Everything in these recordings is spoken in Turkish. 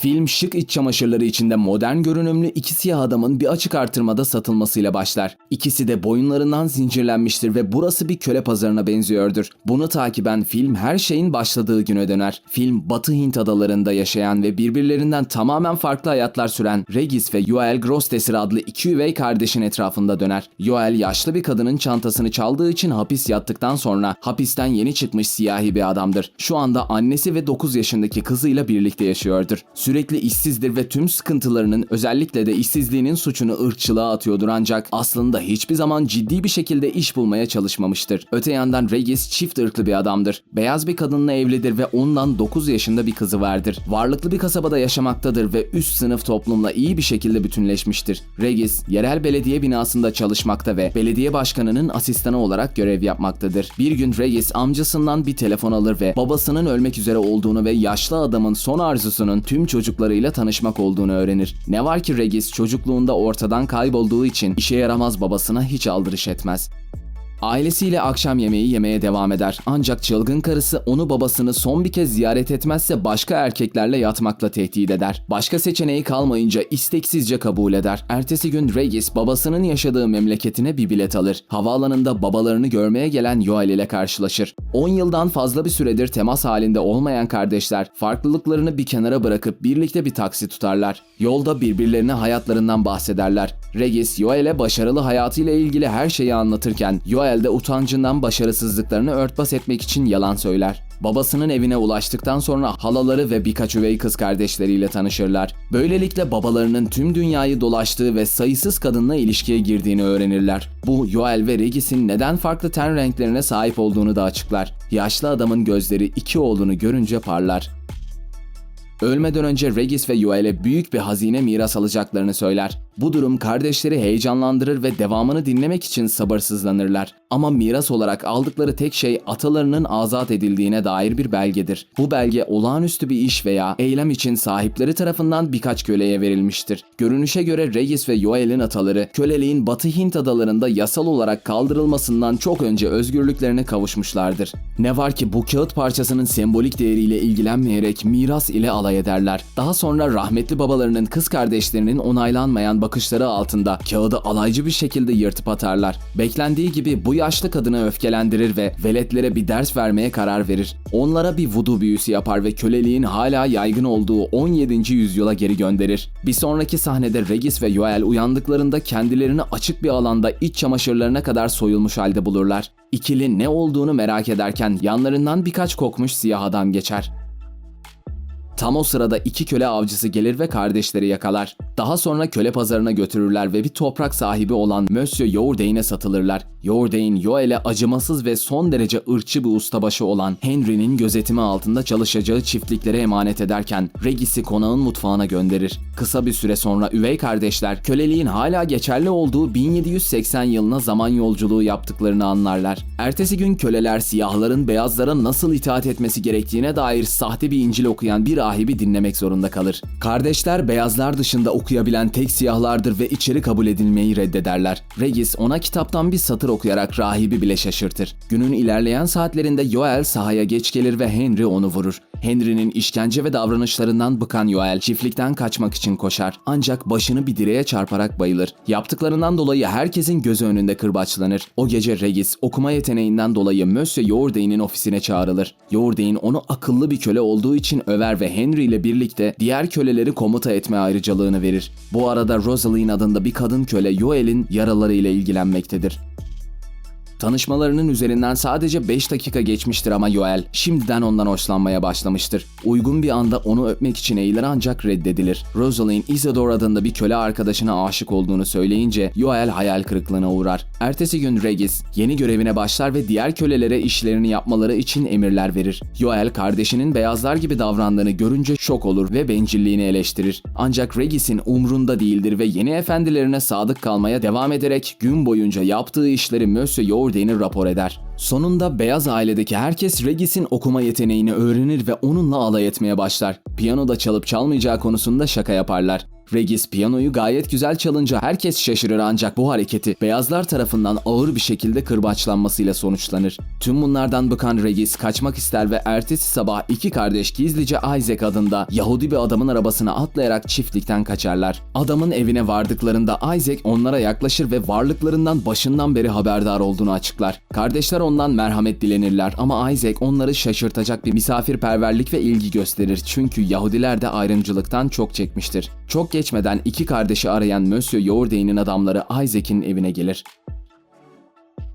Film şık iç çamaşırları içinde modern görünümlü iki siyah adamın bir açık artırmada satılmasıyla başlar. İkisi de boyunlarından zincirlenmiştir ve burası bir köle pazarına benziyordur. Bunu takiben film her şeyin başladığı güne döner. Film Batı Hint adalarında yaşayan ve birbirlerinden tamamen farklı hayatlar süren Regis ve Yoel Grosstesser adlı iki üvey kardeşin etrafında döner. Yoel yaşlı bir kadının çantasını çaldığı için hapis yattıktan sonra hapisten yeni çıkmış siyahi bir adamdır. Şu anda annesi ve 9 yaşındaki kızıyla birlikte yaşıyordur. Sürekli işsizdir ve tüm sıkıntılarının özellikle de işsizliğinin suçunu ırkçılığa atıyordur ancak aslında hiçbir zaman ciddi bir şekilde iş bulmaya çalışmamıştır. Öte yandan Regis çift ırklı bir adamdır. Beyaz bir kadınla evlidir ve ondan 9 yaşında bir kızı vardır. Varlıklı bir kasabada yaşamaktadır ve üst sınıf toplumla iyi bir şekilde bütünleşmiştir. Regis, yerel belediye binasında çalışmakta ve belediye başkanının asistanı olarak görev yapmaktadır. Bir gün Regis amcasından bir telefon alır ve babasının ölmek üzere olduğunu ve yaşlı adamın son arzusunun tüm çocuklarıyla tanışmak olduğunu öğrenir. Ne var ki Regis çocukluğunda ortadan kaybolduğu için işe yaramaz babasına hiç aldırış etmez. Ailesiyle akşam yemeği yemeye devam eder. Ancak çılgın karısı onu babasını son bir kez ziyaret etmezse başka erkeklerle yatmakla tehdit eder. Başka seçeneği kalmayınca isteksizce kabul eder. Ertesi gün Regis babasının yaşadığı memleketine bir bilet alır. Havaalanında babalarını görmeye gelen Yoel ile karşılaşır. 10 yıldan fazla bir süredir temas halinde olmayan kardeşler farklılıklarını bir kenara bırakıp birlikte bir taksi tutarlar. Yolda birbirlerine hayatlarından bahsederler. Regis Yoel'e başarılı hayatıyla ilgili her şeyi anlatırken Yoel de utancından başarısızlıklarını örtbas etmek için yalan söyler. Babasının evine ulaştıktan sonra halaları ve birkaç üvey kız kardeşleriyle tanışırlar. Böylelikle babalarının tüm dünyayı dolaştığı ve sayısız kadınla ilişkiye girdiğini öğrenirler. Bu Yoel ve Regis'in neden farklı ten renklerine sahip olduğunu da açıklar. Yaşlı adamın gözleri iki oğlunu görünce parlar. Ölmeden önce Regis ve Yoel'e büyük bir hazine miras alacaklarını söyler. Bu durum kardeşleri heyecanlandırır ve devamını dinlemek için sabırsızlanırlar. Ama miras olarak aldıkları tek şey atalarının azat edildiğine dair bir belgedir. Bu belge olağanüstü bir iş veya eylem için sahipleri tarafından birkaç köleye verilmiştir. Görünüşe göre Regis ve Yoel'in ataları köleliğin Batı Hint adalarında yasal olarak kaldırılmasından çok önce özgürlüklerine kavuşmuşlardır. Ne var ki bu kağıt parçasının sembolik değeriyle ilgilenmeyerek miras ile alay ederler. Daha sonra rahmetli babalarının kız kardeşlerinin onaylanmayan bakışları altında kağıdı alaycı bir şekilde yırtıp atarlar. Beklendiği gibi bu yaşlı kadını öfkelendirir ve veletlere bir ders vermeye karar verir. Onlara bir vudu büyüsü yapar ve köleliğin hala yaygın olduğu 17. yüzyıla geri gönderir. Bir sonraki sahnede Regis ve Yoel uyandıklarında kendilerini açık bir alanda iç çamaşırlarına kadar soyulmuş halde bulurlar. İkili ne olduğunu merak ederken yanlarından birkaç kokmuş siyah adam geçer. Tam o sırada iki köle avcısı gelir ve kardeşleri yakalar. Daha sonra köle pazarına götürürler ve bir toprak sahibi olan Monsieur Yourdane'e satılırlar. Yourdane, Yoel'e acımasız ve son derece ırkçı bir ustabaşı olan Henry'nin gözetimi altında çalışacağı çiftliklere emanet ederken Regis'i konağın mutfağına gönderir. Kısa bir süre sonra üvey kardeşler köleliğin hala geçerli olduğu 1780 yılına zaman yolculuğu yaptıklarını anlarlar. Ertesi gün köleler siyahların beyazlara nasıl itaat etmesi gerektiğine dair sahte bir İncil okuyan bir rahibi dinlemek zorunda kalır. Kardeşler beyazlar dışında okuyabilen tek siyahlardır ve içeri kabul edilmeyi reddederler. Regis ona kitaptan bir satır okuyarak rahibi bile şaşırtır. Günün ilerleyen saatlerinde Yoel sahaya geç gelir ve Henry onu vurur. Henry'nin işkence ve davranışlarından bıkan Yoel çiftlikten kaçmak için koşar. Ancak başını bir direğe çarparak bayılır. Yaptıklarından dolayı herkesin gözü önünde kırbaçlanır. O gece Regis okuma yeteneğinden dolayı Monsieur Yourdane'in ofisine çağrılır. Yourdane onu akıllı bir köle olduğu için över ve Henry ile birlikte diğer köleleri komuta etme ayrıcalığını verir. Bu arada Rosaline adında bir kadın köle Yoel'in yaralarıyla ilgilenmektedir. Tanışmalarının üzerinden sadece 5 dakika geçmiştir ama Yoel şimdiden ondan hoşlanmaya başlamıştır. Uygun bir anda onu öpmek için eğilir ancak reddedilir. Rosalind Isidore adında bir köle arkadaşına aşık olduğunu söyleyince Yoel hayal kırıklığına uğrar. Ertesi gün Regis yeni görevine başlar ve diğer kölelere işlerini yapmaları için emirler verir. Yoel kardeşinin beyazlar gibi davrandığını görünce şok olur ve bencilliğini eleştirir. Ancak Regis'in umrunda değildir ve yeni efendilerine sadık kalmaya devam ederek gün boyunca yaptığı işleri Monsieur Yourdane'e rapor eder. Sonunda beyaz ailedeki herkes Regis'in okuma yeteneğini öğrenir ve onunla alay etmeye başlar. Piyanoda çalıp çalmayacağı konusunda şaka yaparlar. Regis piyanoyu gayet güzel çalınca herkes şaşırır ancak bu hareketi beyazlar tarafından ağır bir şekilde kırbaçlanmasıyla sonuçlanır. Tüm bunlardan bıkan Regis kaçmak ister ve ertesi sabah iki kardeş gizlice Isaac adında Yahudi bir adamın arabasına atlayarak çiftlikten kaçarlar. Adamın evine vardıklarında Isaac onlara yaklaşır ve varlıklarından başından beri haberdar olduğunu açıklar. Kardeşler ondan merhamet dilenirler ama Isaac onları şaşırtacak bir misafirperverlik ve ilgi gösterir çünkü Yahudiler de ayrımcılıktan çok çekmiştir. Çok geçmeden iki kardeşi arayan Monsieur Yourdein'in adamları Isaac'in evine gelir.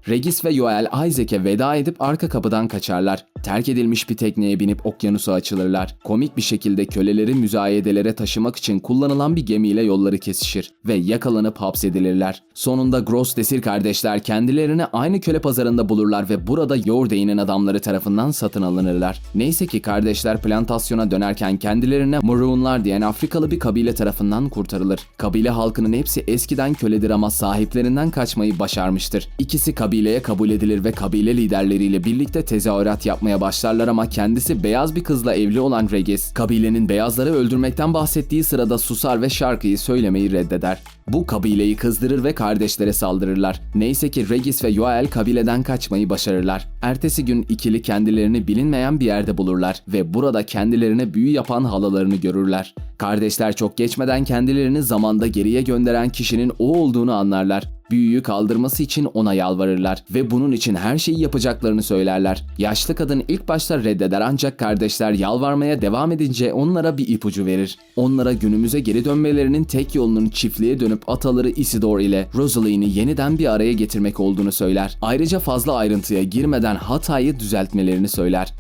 Regis ve Yoel Isaac'e veda edip arka kapıdan kaçarlar. Terk edilmiş bir tekneye binip okyanusa açılırlar. Komik bir şekilde köleleri müzayedelere taşımak için kullanılan bir gemiyle yolları kesişir ve yakalanıp hapsedilirler. Sonunda Gross Desir kardeşler kendilerini aynı köle pazarında bulurlar ve burada Yourdein'in adamları tarafından satın alınırlar. Neyse ki kardeşler plantasyona dönerken kendilerine Maroonlar diyen Afrikalı bir kabile tarafından kurtarılır. Kabile halkının hepsi eskiden köledir ama sahiplerinden kaçmayı başarmıştır. İkisi kabileye kabul edilir ve kabile liderleriyle birlikte tezahürat yapmaya başlarlar ama kendisi beyaz bir kızla evli olan Regis, kabilenin beyazları öldürmekten bahsettiği sırada susar ve şarkıyı söylemeyi reddeder. Bu kabileyi kızdırır ve kardeşlere saldırırlar. Neyse ki Regis ve Yoel kabileden kaçmayı başarırlar. Ertesi gün ikili kendilerini bilinmeyen bir yerde bulurlar ve burada kendilerine büyü yapan halalarını görürler. Kardeşler çok geçmeden kendilerini zamanda geriye gönderen kişinin o olduğunu anlarlar. Büyüyü kaldırması için ona yalvarırlar ve bunun için her şeyi yapacaklarını söylerler. Yaşlı kadın ilk başta reddeder ancak kardeşler yalvarmaya devam edince onlara bir ipucu verir. Onlara günümüze geri dönmelerinin tek yolunun çiftliğe dönüp ataları Isidore ile Rosaline'i yeniden bir araya getirmek olduğunu söyler. Ayrıca fazla ayrıntıya girmeden hatayı düzeltmelerini söyler.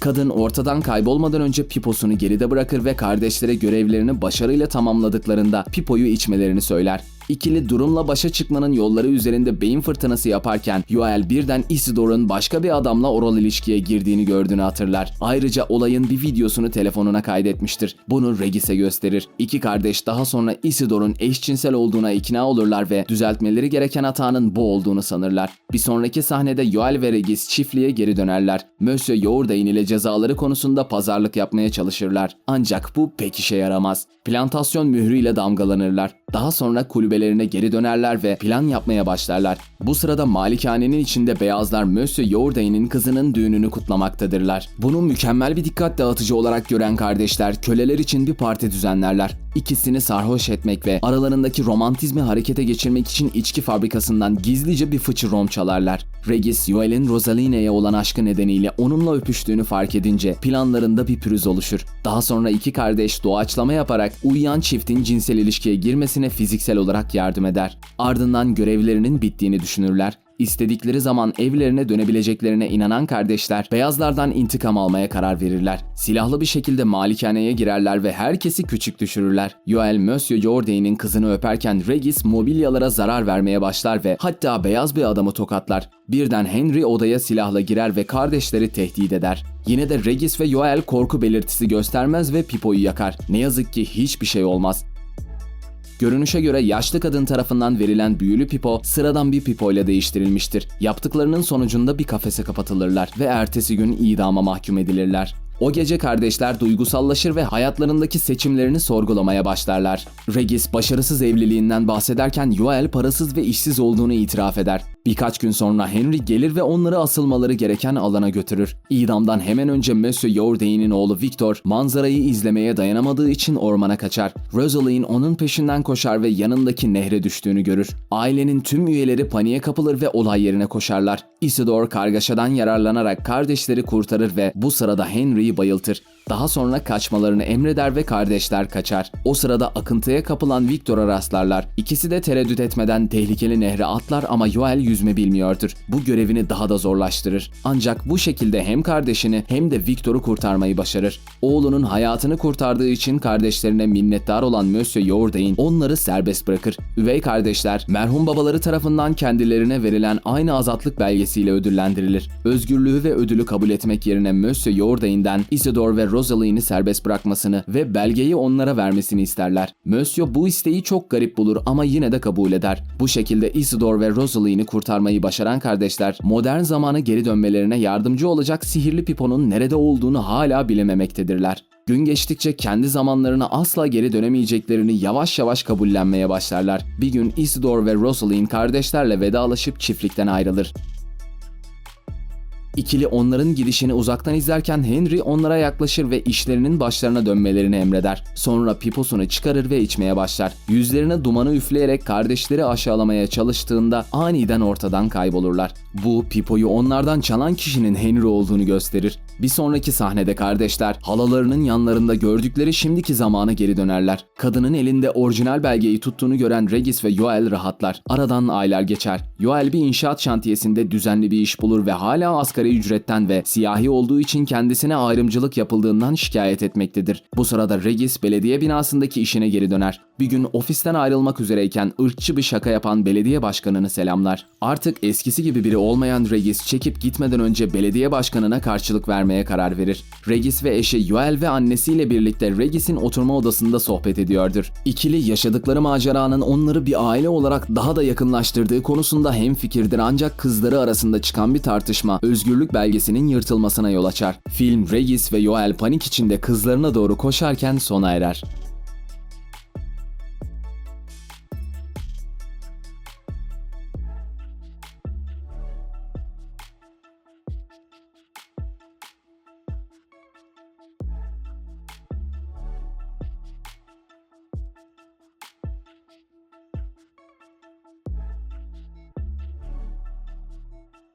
Kadın ortadan kaybolmadan önce piposunu geride bırakır ve kardeşlere görevlerini başarıyla tamamladıklarında pipoyu içmelerini söyler. İkili durumla başa çıkmanın yolları üzerinde beyin fırtınası yaparken Yoel birden Isidore'un başka bir adamla oral ilişkiye girdiğini gördüğünü hatırlar. Ayrıca olayın bir videosunu telefonuna kaydetmiştir. Bunu Regis'e gösterir. İki kardeş daha sonra Isidore'un eşcinsel olduğuna ikna olurlar ve düzeltmeleri gereken hatanın bu olduğunu sanırlar. Bir sonraki sahnede Yoel ve Regis çiftliğe geri dönerler. Monsieur Yourdain ile cezaları konusunda pazarlık yapmaya çalışırlar. Ancak bu pek işe yaramaz. Plantasyon mührüyle damgalanırlar. Daha sonra kulübelerine geri dönerler ve plan yapmaya başlarlar. Bu sırada malikanenin içinde beyazlar Monsieur Yourdain'in kızının düğününü kutlamaktadırlar. Bunu mükemmel bir dikkat dağıtıcı olarak gören kardeşler köleler için bir parti düzenlerler. İkisini sarhoş etmek ve aralarındaki romantizmi harekete geçirmek için içki fabrikasından gizlice bir fıçı rom çalarlar. Regis, Yoel'in Rosaline'ye olan aşkı nedeniyle onunla öpüştüğünü fark edince planlarında bir pürüz oluşur. Daha sonra iki kardeş doğaçlama yaparak uyuyan çiftin cinsel ilişkiye girmesine fiziksel olarak yardım eder. Ardından görevlerinin bittiğini düşünürler. İstedikleri zaman evlerine dönebileceklerine inanan kardeşler beyazlardan intikam almaya karar verirler. Silahlı bir şekilde malikaneye girerler ve herkesi küçük düşürürler. Yoel Monsieur Jourdain'in kızını öperken Regis mobilyalara zarar vermeye başlar ve hatta beyaz bir adamı tokatlar. Birden Henry odaya silahla girer ve kardeşleri tehdit eder. Yine de Regis ve Yoel korku belirtisi göstermez ve Pipo'yu yakar. Ne yazık ki hiçbir şey olmaz. Görünüşe göre yaşlı kadın tarafından verilen büyülü pipo sıradan bir pipo ile değiştirilmiştir. Yaptıklarının sonucunda bir kafese kapatılırlar ve ertesi gün idama mahkum edilirler. O gece kardeşler duygusallaşır ve hayatlarındaki seçimlerini sorgulamaya başlarlar. Regis başarısız evliliğinden bahsederken Yoel parasız ve işsiz olduğunu itiraf eder. Birkaç gün sonra Henry gelir ve onları asılmaları gereken alana götürür. İdamdan hemen önce Monsieur Jourdain'in oğlu Victor manzarayı izlemeye dayanamadığı için ormana kaçar. Rosaline onun peşinden koşar ve yanındaki nehre düştüğünü görür. Ailenin tüm üyeleri paniğe kapılır ve olay yerine koşarlar. Isidore kargaşadan yararlanarak kardeşleri kurtarır ve bu sırada Henry'yi bayıltır. Daha sonra kaçmalarını emreder ve kardeşler kaçar. O sırada akıntıya kapılan Victor'a rastlarlar. İkisi de tereddüt etmeden tehlikeli nehre atlar ama Yoel yüzme bilmiyordur. Bu görevini daha da zorlaştırır. Ancak bu şekilde hem kardeşini hem de Victor'u kurtarmayı başarır. Oğlunun hayatını kurtardığı için kardeşlerine minnettar olan Monsieur Jourdain onları serbest bırakır. Üvey kardeşler merhum babaları tarafından kendilerine verilen aynı azatlık belgesiyle ödüllendirilir. Özgürlüğü ve ödülü kabul etmek yerine Monsieur Jourdain'den Isidore ve Rosaline'i serbest bırakmasını ve belgeyi onlara vermesini isterler. Monsieur bu isteği çok garip bulur ama yine de kabul eder. Bu şekilde Isidore ve Rosaline'i kurtarmayı başaran kardeşler modern zamana geri dönmelerine yardımcı olacak sihirli piponun nerede olduğunu hala bilememektedirler. Gün geçtikçe kendi zamanlarına asla geri dönemeyeceklerini yavaş yavaş kabullenmeye başlarlar. Bir gün Isidore ve Rosalind kardeşlerle vedalaşıp çiftlikten ayrılır. İkili onların gidişini uzaktan izlerken Henry onlara yaklaşır ve işlerinin başlarına dönmelerini emreder. Sonra piposunu çıkarır ve içmeye başlar. Yüzlerine dumanı üfleyerek kardeşleri aşağılamaya çalıştığında aniden ortadan kaybolurlar. Bu pipoyu onlardan çalan kişinin Henry olduğunu gösterir. Bir sonraki sahnede kardeşler halalarının yanlarında gördükleri şimdiki zamana geri dönerler. Kadının elinde orijinal belgeyi tuttuğunu gören Regis ve Joel rahatlar. Aradan aylar geçer. Joel bir inşaat şantiyesinde düzenli bir iş bulur ve hala asgari ücretten ve siyahi olduğu için kendisine ayrımcılık yapıldığından şikayet etmektedir. Bu sırada Regis belediye binasındaki işine geri döner. Bir gün ofisten ayrılmak üzereyken ırkçı bir şaka yapan belediye başkanını selamlar. Artık eskisi gibi biri olmayan Regis çekip gitmeden önce belediye başkanına karşılık vermeye karar verir. Regis ve eşi Joel ve annesiyle birlikte Regis'in oturma odasında sohbet ediyordur. İkili yaşadıkları maceranın onları bir aile olarak daha da yakınlaştırdığı konusunda hemfikirdir ancak kızları arasında çıkan bir tartışma özgürlük belgesinin yırtılmasına yol açar. Film Regis ve Joel panik içinde kızlarına doğru koşarken sona erer.